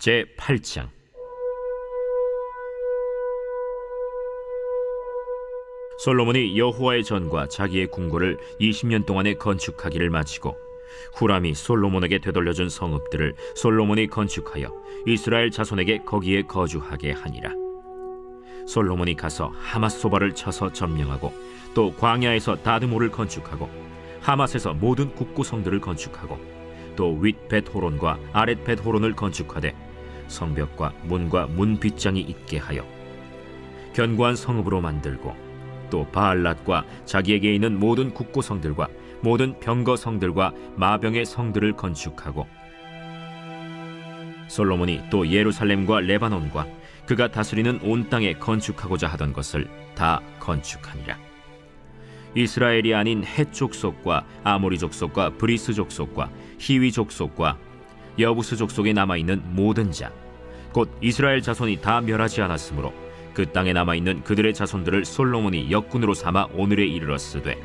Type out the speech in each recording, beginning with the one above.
제 8장 솔로몬이 여호와의 전과 자기의 궁궐을 20년 동안에 건축하기를 마치고 후람이 솔로몬에게 되돌려준 성읍들을 솔로몬이 건축하여 이스라엘 자손에게 거기에 거주하게 하니라. 솔로몬이 가서 하맛소바를 쳐서 점령하고 또 광야에서 다드모를 건축하고 하맛에서 모든 국구성들을 건축하고 또 윗벳호론과 아랫벳호론을 건축하되 성벽과 문과 문 빗장이 있게 하여 견고한 성읍으로 만들고 또 바알랏과 자기에게 있는 모든 국구성들과 모든 병거성들과 마병의 성들을 건축하고 솔로몬이 또 예루살렘과 레바논과 그가 다스리는 온 땅에 건축하고자 하던 것을 다 건축하니라. 이스라엘이 아닌 헷 족속과 아모리 족속과 브리스 족속과 히위 족속과 여부스 족속에 남아 있는 모든 자, 곧 이스라엘 자손이 다 멸하지 않았으므로 그 땅에 남아 있는 그들의 자손들을 솔로몬이 역군으로 삼아 오늘에 이르렀으되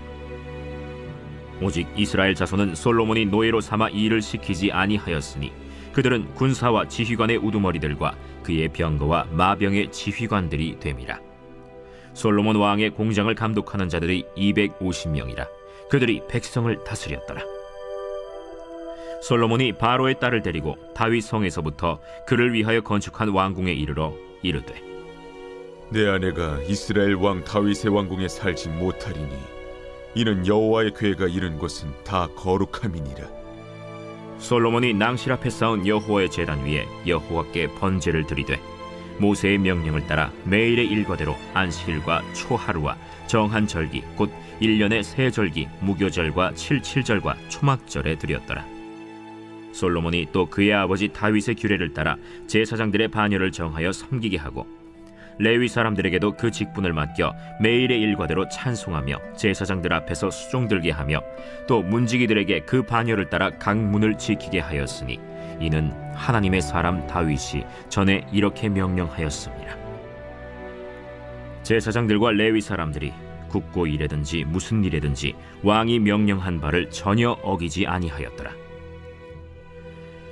오직 이스라엘 자손은 솔로몬이 노예로 삼아 이 일을 시키지 아니하였으니 그들은 군사와 지휘관의 우두머리들과 그의 병거와 마병의 지휘관들이 됨이라. 솔로몬 왕의 공장을 감독하는 자들이 250명이라. 그들이 백성을 다스렸더라. 솔로몬이 바로의 딸을 데리고 다윗 성에서부터 그를 위하여 건축한 왕궁에 이르러 이르되 내 아내가 이스라엘 왕 다윗의 왕궁에 살지 못하리니 이는 여호와의 괴가 이른 곳은 다 거룩함이니라. 솔로몬이 낭실 앞에 쌓은 여호와의 제단 위에 여호와께 번제를 드리되 모세의 명령을 따라 매일의 일과대로 안식일과 초하루와 정한 절기 곧 1년의 세 절기 무교절과 칠칠절과 초막절에 드렸더라 솔로몬이 또 그의 아버지 다윗의 규례를 따라 제사장들의 반열을 정하여 섬기게 하고 레위 사람들에게도 그 직분을 맡겨 매일의 일과대로 찬송하며 제사장들 앞에서 수종 들게 하며 또 문지기들에게 그 반열을 따라 각 문을 지키게 하였으니 이는 하나님의 사람 다윗이 전에 이렇게 명령하였습니다. 제사장들과 레위 사람들이 국고 일에든지 무슨 일에든지 왕이 명령한 바를 전혀 어기지 아니하였더라.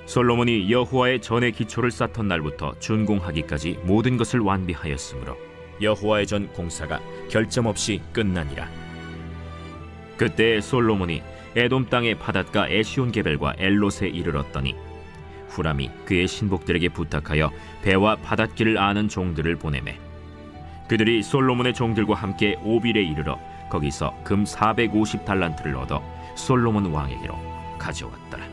솔로몬이 여호와의 전의 기초를 쌓던 날부터 준공하기까지 모든 것을 완비하였으므로 여호와의 전 공사가 결점 없이 끝나니라. 그때 솔로몬이 에돔 땅의 바닷가 에시온 게벨과 엘롯에 이르렀더니 후람이 그의 신복들에게 부탁하여 배와 바닷길을 아는 종들을 보내매 그들이 솔로몬의 종들과 함께 오빌에 이르러 거기서 금 450달란트를 얻어 솔로몬 왕에게로 가져왔더라.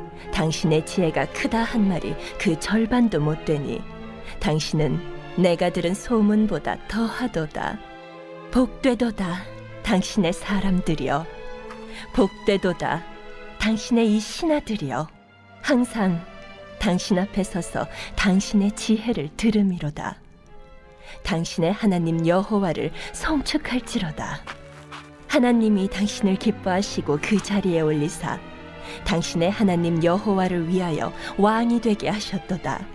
당신의 지혜가 크다 한 말이 그 절반도 못 되니 당신은 내가 들은 소문보다 더하도다. 복되도다 당신의 사람들이여 복되도다 당신의 이 신하들이여 항상 당신 앞에 서서 당신의 지혜를 들음이로다. 당신의 하나님 여호와를 성축할지로다. 하나님이 당신을 기뻐하시고 그 자리에 올리사 당신의 하나님 여호와를 위하여 왕이 되게 하셨도다.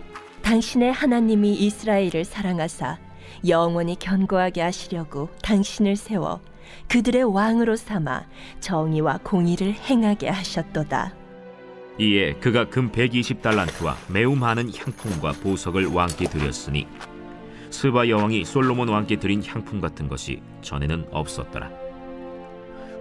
당신의 하나님이 이스라엘을 사랑하사 영원히 견고하게 하시려고 당신을 세워 그들의 왕으로 삼아 정의와 공의를 행하게 하셨도다. 이에 그가 금 120달란트와 매우 많은 향품과 보석을 왕께 드렸으니 스바 여왕이 솔로몬 왕께 드린 향품 같은 것이 전에는 없었더라.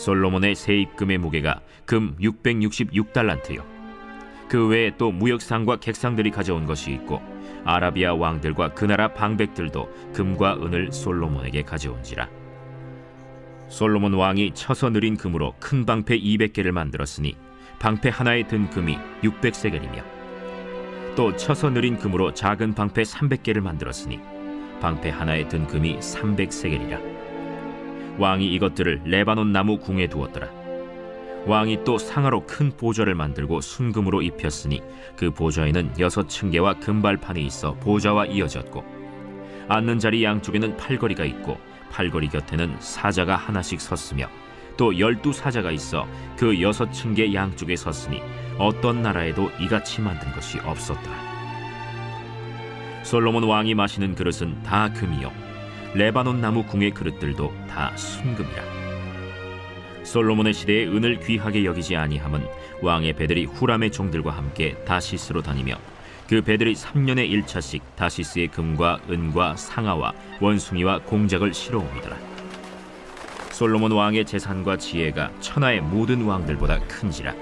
솔로몬의 세입금의 무게가 금 666달란트요. 그 외에 또 무역상과 객상들이 가져온 것이 있고 아라비아 왕들과 그 나라 방백들도 금과 은을 솔로몬에게 가져온지라. 솔로몬 왕이 쳐서 느린 금으로 큰 방패 200개를 만들었으니 방패 하나에 든 금이 600세겔이며 또 쳐서 느린 금으로 작은 방패 300개를 만들었으니 방패 하나에 든 금이 300세겔이라 왕이 이것들을 레바논 나무 궁에 두었더라 왕이 또 상하로 큰 보좌를 만들고 순금으로 입혔으니 그 보좌에는 여섯 층계와 금발판이 있어 보좌와 이어졌고 앉는 자리 양쪽에는 팔걸이가 있고 팔걸이 곁에는 사자가 하나씩 섰으며 또 열두 사자가 있어 그 여섯 층계 양쪽에 섰으니 어떤 나라에도 이같이 만든 것이 없었더라. 솔로몬 왕이 마시는 그릇은 다 금이요 레바논 나무 궁의 그릇들도 다 순금이라. 솔로몬의 시대에 은을 귀하게 여기지 아니함은 왕의 배들이 후람의 종들과 함께 다시스로 다니며 그 배들이 3년에 1차씩 다시스의 금과 은과 상아와 원숭이와 공작을 실어옵니더라. 솔로몬 왕의 재산과 지혜가 천하의 모든 왕들보다 큰지라.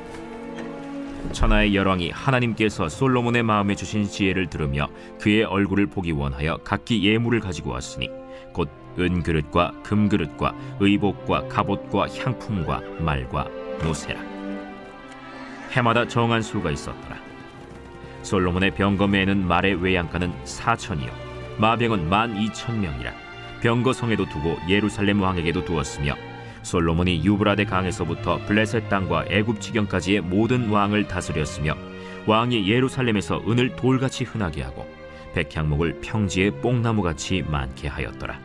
천하의 열왕이 하나님께서 솔로몬의 마음에 주신 지혜를 들으며 그의 얼굴을 보기 원하여 각기 예물을 가지고 왔으니 곧 은그릇과 금그릇과 의복과 갑옷과 향품과 말과 노세라. 해마다 정한 수가 있었더라. 솔로몬의 병거매에는 말의 외양간은 사천이요 마병은 만 이천 명이라 병거성에도 두고 예루살렘 왕에게도 두었으며 솔로몬이 유브라데 강에서부터 블레셋 땅과 애굽 지경까지의 모든 왕을 다스렸으며 왕이 예루살렘에서 은을 돌같이 흔하게 하고 백향목을 평지에 뽕나무같이 많게 하였더라.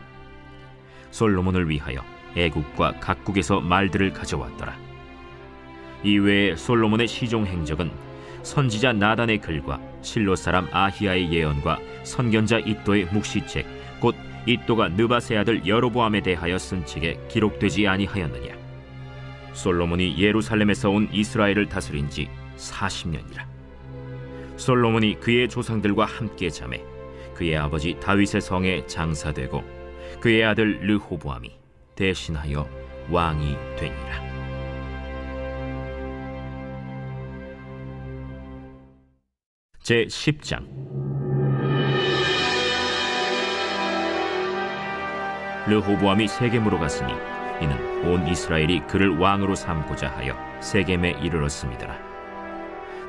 솔로몬을 위하여 애국과 각국에서 말들을 가져왔더라. 이외에 솔로몬의 시종 행적은 선지자 나단의 글과 실로 사람 아히야의 예언과 선견자 이또의 묵시책 곧 이또가 느바세 아들 여로보암에 대하여 쓴 책에 기록되지 아니하였느냐. 솔로몬이 예루살렘에서 온 이스라엘을 다스린 지 40년이라 솔로몬이 그의 조상들과 함께 잠에 그의 아버지 다윗의 성에 장사되고 그의 아들 르호보암이 대신하여 왕이 되니라 제 10장 르호보암이 세겜으로 갔으니 이는 온 이스라엘이 그를 왕으로 삼고자 하여 세겜에 이르렀습니다.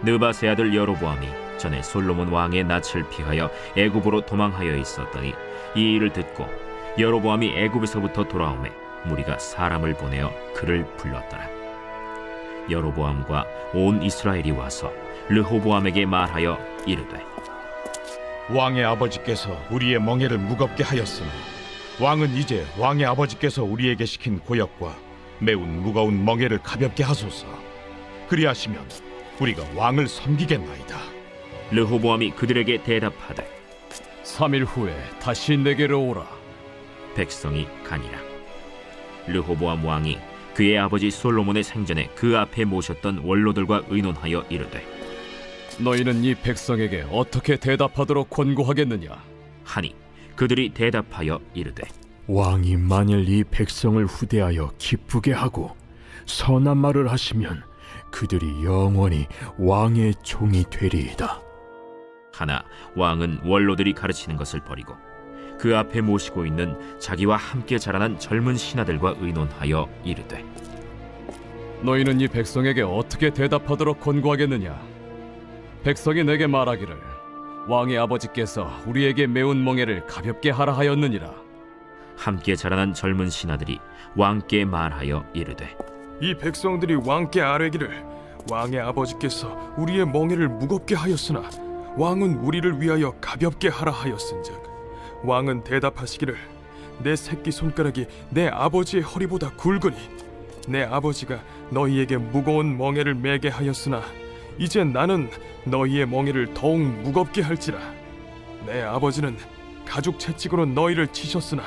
느바세 아들 여로보암이 전에 솔로몬 왕의 낯을 피하여 애굽으로 도망하여 있었더니 이 일을 듣고 여로보암이 애굽에서부터 돌아오매 무리가 사람을 보내어 그를 불렀더라. 여로보암과 온 이스라엘이 와서 르호보암에게 말하여 이르되 왕의 아버지께서 우리의 멍에를 무겁게 하였으나 왕은 이제 왕의 아버지께서 우리에게 시킨 고역과 매운 무거운 멍에를 가볍게 하소서. 그리하시면 우리가 왕을 섬기겠나이다. 르호보암이 그들에게 대답하되 3일 후에 다시 내게로 오라. 백성이 가니라 르호보암 왕이 그의 아버지 솔로몬의 생전에 그 앞에 모셨던 원로들과 의논하여 이르되 너희는 이 백성에게 어떻게 대답하도록 권고하겠느냐? 하니 그들이 대답하여 이르되 왕이 만일 이 백성을 후대하여 기쁘게 하고 선한 말을 하시면 그들이 영원히 왕의 종이 되리이다. 하나 왕은 원로들이 가르치는 것을 버리고 그 앞에 모시고 있는 자기와 함께 자라난 젊은 신하들과 의논하여 이르되 너희는 이 백성에게 어떻게 대답하도록 권고하겠느냐? 백성이 내게 말하기를 왕의 아버지께서 우리에게 매운 멍에를 가볍게 하라 하였느니라. 함께 자라난 젊은 신하들이 왕께 말하여 이르되 이 백성들이 왕께 아뢰기를 왕의 아버지께서 우리의 멍에를 무겁게 하였으나 왕은 우리를 위하여 가볍게 하라 하였은즉 왕은 대답하시기를 내 새끼 손가락이 내 아버지의 허리보다 굵으니 내 아버지가 너희에게 무거운 멍에를 매게 하였으나 이제 나는 너희의 멍에를 더욱 무겁게 할지라. 내 아버지는 가죽 채찍으로 너희를 치셨으나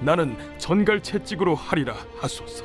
나는 전갈 채찍으로 하리라 하소서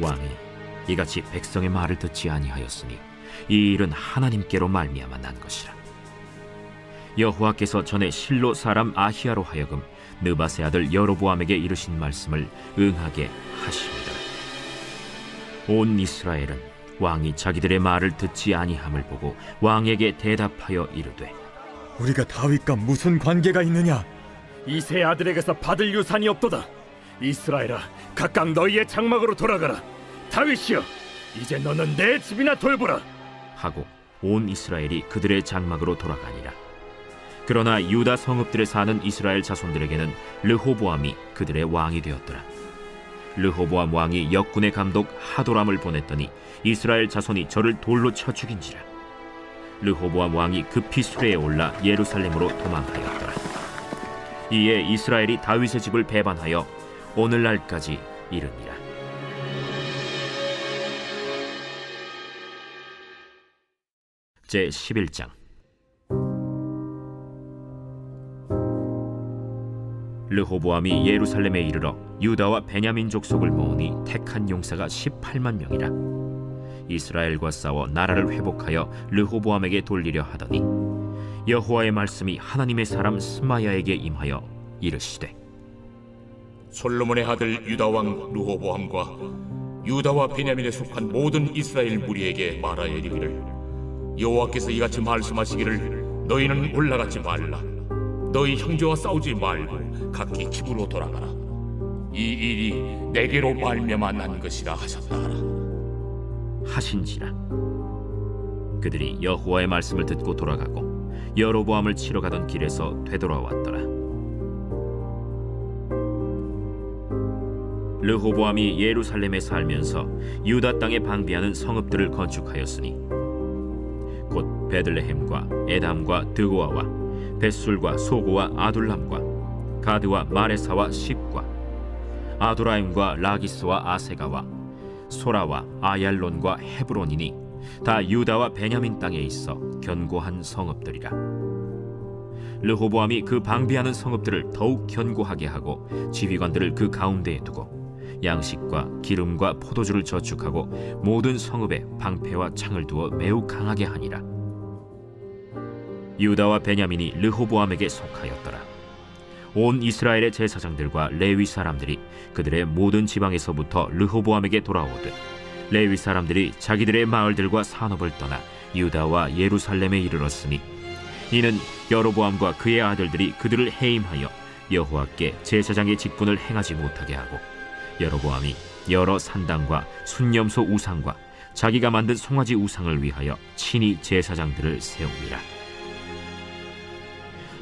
왕이 이같이 백성의 말을 듣지 아니하였으니 이 일은 하나님께로 말미암아 난 것이라 여호와께서 전에 실로 사람 아히야로 하여금 느바세 아들 여로보암에게 이르신 말씀을 응하게 하십니다 온 이스라엘은 왕이 자기들의 말을 듣지 아니함을 보고 왕에게 대답하여 이르되 우리가 다윗과 무슨 관계가 있느냐? 이세 아들에게서 받을 유산이 없도다. 이스라엘아, 각각 너희의 장막으로 돌아가라. 다윗이여, 이제 너는 내 집이나 돌보라. 하고 온 이스라엘이 그들의 장막으로 돌아가니라. 그러나 유다 성읍들에 사는 이스라엘 자손들에게는 르호보암이 그들의 왕이 되었더라. 르호보암 왕이 역군의 감독 하도람을 보냈더니 이스라엘 자손이 저를 돌로 쳐 죽인지라. 르호보암 왕이 급히 수레에 올라 예루살렘으로 도망하였더라. 이에 이스라엘이 다윗의 집을 배반하여 오늘날까지 이르니라. 제 11장 르호보암이 예루살렘에 이르러 유다와 베냐민 족속을 모으니 택한 용사가 18만 명이라 이스라엘과 싸워 나라를 회복하여 르호보암에게 돌리려 하더니 여호와의 말씀이 하나님의 사람 스마야에게 임하여 이르시되 솔로몬의 아들 유다 왕 르호보암과 유다와 베냐민에 속한 모든 이스라엘 무리에게 말하여 이르기를 여호와께서 이같이 말씀하시기를 너희는 올라가지 말라. 너희 형제와 싸우지 말고 각기 집으로 돌아가라. 이 일이 내게로 말미암아 난 것이라 하셨다 하라. 하신지라. 그들이 여호와의 말씀을 듣고 돌아가고 여로보암을 치러 가던 길에서 되돌아왔더라 르호보암이 예루살렘에 살면서 유다 땅에 방비하는 성읍들을 건축하였으니 곧 베들레헴과 에담과 드고아와 벳술과 소고와 아둘람과 가드와 마레사와 십과 아도라임과 라기스와 아세가와 소라와 아얄론과 헤브론이니 다 유다와 베냐민 땅에 있어 견고한 성읍들이라. 르호보암이 그 방비하는 성읍들을 더욱 견고하게 하고 지휘관들을 그 가운데에 두고 양식과 기름과 포도주를 저축하고 모든 성읍에 방패와 창을 두어 매우 강하게 하니라. 유다와 베냐민이 르호보암에게 속하였더라. 온 이스라엘의 제사장들과 레위 사람들이 그들의 모든 지방에서부터 르호보암에게 돌아오되 레위 사람들이 자기들의 마을들과 산업을 떠나 유다와 예루살렘에 이르렀으니 이는 여로보암과 그의 아들들이 그들을 해임하여 여호와께 제사장의 직분을 행하지 못하게 하고 여로보암이 여러 산당과 순념소 우상과 자기가 만든 송아지 우상을 위하여 친히 제사장들을 세웁니다.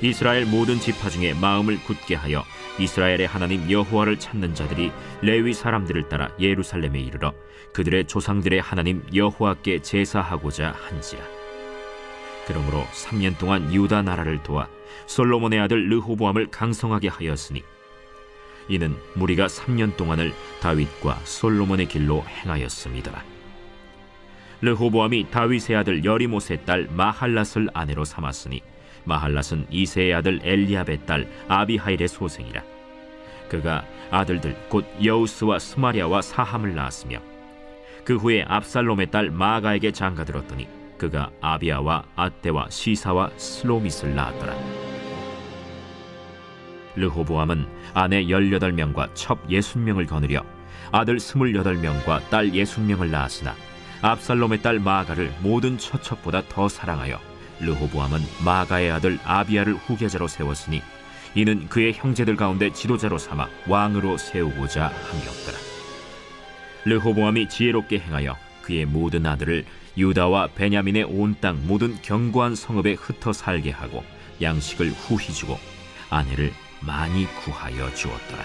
이스라엘 모든 지파 중에 마음을 굳게 하여 이스라엘의 하나님 여호와를 찾는 자들이 레위 사람들을 따라 예루살렘에 이르러 그들의 조상들의 하나님 여호와께 제사하고자 한지라. 그러므로 3년 동안 유다 나라를 도와 솔로몬의 아들 르호보암을 강성하게 하였으니 이는 무리가 3년 동안을 다윗과 솔로몬의 길로 행하였습니다. 르호보암이 다윗의 아들 여리못의 딸 마할랏을 아내로 삼았으니 마할랏은 이세의 아들 엘리압의 딸 아비하일의 소생이라. 그가 아들들 곧 여우스와 스마리아와 사함을 낳았으며 그 후에 압살롬의 딸 마가에게 장가들었더니 그가 아비아와 아떼와 시사와 슬로밋을 낳았더라. 르호보암은 아내 18명과 첩 60명을 거느려 아들 28명과 딸 60명을 낳았으나 압살롬의 딸 마가를 모든 처첩보다 더 사랑하여 르호보암은 마가의 아들 아비아를 후계자로 세웠으니 이는 그의 형제들 가운데 지도자로 삼아 왕으로 세우고자 함이었더라. 르호보암이 지혜롭게 행하여 그의 모든 아들을 유다와 베냐민의 온 땅 모든 견고한 성읍에 흩어 살게 하고 양식을 후히 주고 아내를 많이 구하여 주었더라.